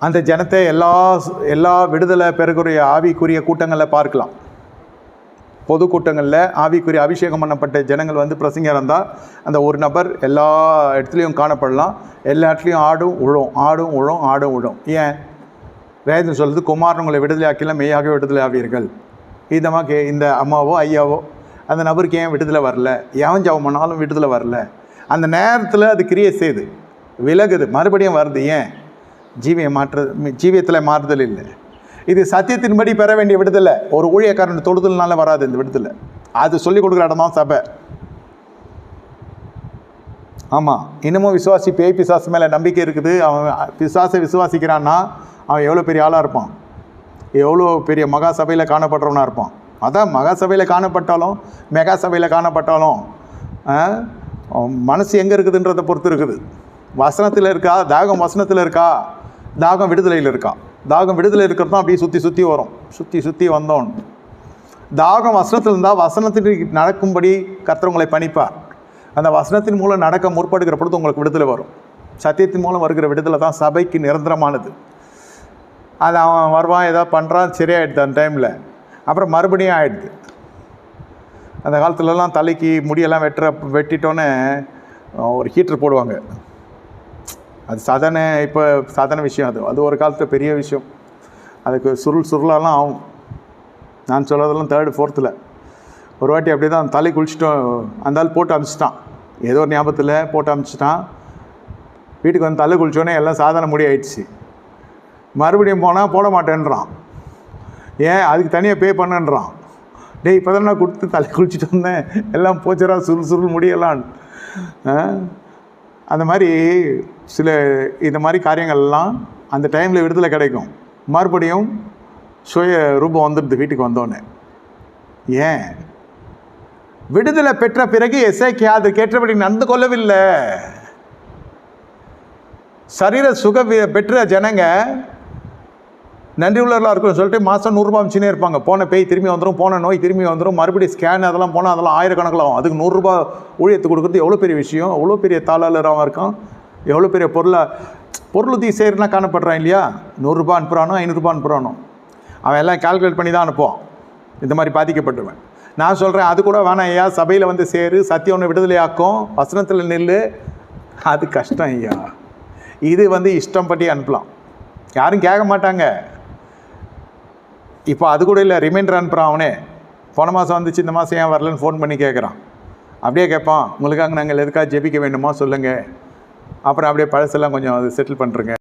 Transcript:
அந்த ஜனத்தை எல்லா எல்லா விடுதலை பெறக்கூடிய ஆவிக்குரிய கூட்டங்களில் பார்க்கலாம். பொது கூட்டங்களில் ஆவிக்குரிய அபிஷேகம் பண்ணப்பட்ட ஜனங்கள் வந்து பிரசங்க இருந்தால் அந்த ஒரு நபர் எல்லா இடத்துலையும் காணப்படலாம். எல்லா இடத்துலையும் ஆடும் உழும் ஆடும் உழும் ஆடும் உழும். ஏன்? வேதம் சொல்லுது குமாரன் உங்களை விடுதலை ஆக்கிலாம் மெய்யாக விடுதலை ஆவீர்கள். இதமாக கே இந்த அம்மாவோ ஐயாவோ அந்த நபருக்கு ஏன் விடுதலை வரல? எவன் ஜவம் பண்ணாலும் விடுதலை வரல? அந்த நேரத்தில் அது கிரியை செய்யுது விலகுது. மறுபடியும் வருது. ஏன்? ஜீவியை மாற்று ஜீவியத்தில் மாறுதல் இல்லை. இது சத்தியத்தின்படி பெற வேண்டிய விடுதலை. ஒரு ஊழியக்காரன் தொடுதல்னால வராது இந்த விடுதலை. அது சொல்லிக் கொடுக்குற இடம் தான் சபை. ஆமாம் இன்னமும் விசுவாசி பேய் பிசாசு மேலே நம்பிக்கை இருக்குது. அவன் பிசாசை விசுவாசிக்கிறான்னா அவன் எவ்வளோ பெரிய ஆளாக இருப்பான்? எவ்வளோ பெரிய மகா சபையில் காணப்படுறவனாக இருப்பான்? அதான் மகா சபையில் காணப்பட்டாலும் மெகா சபையில் காணப்பட்டாலும் மனசு எங்கே இருக்குதுன்றதை பொறுத்து இருக்குது. வசனத்தில் இருக்கா? தாகம் வசனத்தில் இருக்கா? தாகம் விடுதலையில் இருக்கான். தாகம் விடுதலை இருக்கிறது தான் அப்படியே சுற்றி சுற்றி வரும். சுற்றி சுற்றி வந்தோம் தாகம் வசனத்தில் இருந்தால் வசனத்திற்கு நடக்கும்படி கர்த்தவங்களை பணிப்பார். அந்த வசனத்தின் மூலம் நடக்க முற்படுகிற பொழுது உங்களுக்கு விடுதலை வரும். சத்தியத்தின் மூலம் வருகிற விடுதலை தான் சபைக்கு நிரந்தரமானது. அது அவன் வருவான் ஏதோ பண்ணுறான் சரியாயிடுது அந்த டைமில் அப்புறம் மறுபடியும் ஆயிடுது. அந்த காலத்துலலாம் தலைக்கு முடியெல்லாம் வெட்டுற வெட்டிட்டோன்னே ஒரு ஹீட்ரு போடுவாங்க. அது சாதாரண இப்போ சாதாரண விஷயம் அது. அது ஒரு காலத்தில் பெரிய விஷயம். அதுக்கு சுருள் சுருளாலாம் ஆகும். நான் சொல்கிறதெல்லாம் தேர்டு ஃபோர்த்தில் ஒரு வாட்டி அப்படி தான் தலை குளிச்சிட்டோம். அந்த ஆள் போட்டு அமிச்சிட்டான். ஏதோ ஒரு ஞாபகத்தில் போட்டு அமிச்சிட்டான். வீட்டுக்கு வந்து தலை குளிச்சோடனே எல்லாம் சாதாரண முடி ஆயிடுச்சு. மறுபடியும் போனால் போட மாட்டேன்றான். ஏன்? அதுக்கு தனியாக பே பண்ணன்றான். டேய் இப்போ நான் கொடுத்து தலை குளிச்சுட்டு வந்தேன். எல்லாம் போச்சுரா சுருள் சுருள் முடியலாம் அந்த மாதிரி சில இந்த மாதிரி காரியங்கள்லாம் அந்த டைமில் விடுதலை கிடைக்கும். மறுபடியும் சுய ரூபம் வந்துடுது வீட்டுக்கு வந்தோன்னே ஏன்? விடுதலை பெற்ற பிறகு எஸ்ஐக்கு அது கேட்டபடி நடந்து கொள்ளவில்லை. சரீர சுக பெற்ற ஜனங்க நன்றி உள்ளவர்களாக இருக்கும்னு சொல்லிட்டு மாதம் நூறுரூபா அமிச்சுனே இருப்பாங்க. போன பேய் திரும்பி வந்துடும் போன நோய் திரும்பி வந்துடும் மறுபடியும் ஸ்கேன் அதெல்லாம் போனால் அதெல்லாம் ஆயிரக்கணக்கில் ஆகும். அதுக்கு நூறுரூபா ஊழியத்து கொடுக்குறது எவ்வளோ பெரிய விஷயம்? எவ்வளோ பெரிய தாளாளர் அவன் இருக்கான். எவ்வளோ பெரிய பொருளை? பொருள் உதவி செய்கிறனா காணப்படுறான் இல்லையா? நூறுரூபா அனுப்புகிறானோ ஐநூறுரூபா அனுப்புகிறானோ அவன் எல்லாம் கால்குலேட் பண்ணி தான் அனுப்புவான். இந்த மாதிரி பாதிக்கப்பட்டுவேன். நான் சொல்கிறேன் அது கூட வேணாம் ஐயா. சபையில் வந்து சேரு சத்தியம் ஒன்று விடுதலையாக்கும். வசனத்தில் நில்லு. அது கஷ்டம் ஐயா. இது வந்து இஷ்டம் பட்டி அனுப்பலாம். யாரும் கேட்க மாட்டாங்க. இப்போ அது கூட இல்லை ரிமைண்டர் அனுப்புகிறான் அவனே. போன மாதம் வந்துச்சு இந்த மாதம் ஏன் வரலன்னு ஃபோன் பண்ணி கேட்குறான் அப்படியே கேட்பான் உங்களுக்காக நாங்கள் எதுக்காக ஜெபிக்க வேண்டுமா? சொல்லுங்கள் அப்புறம் அப்படியே பழசெல்லாம் கொஞ்சம் அது செட்டில் பண்ணுறேங்க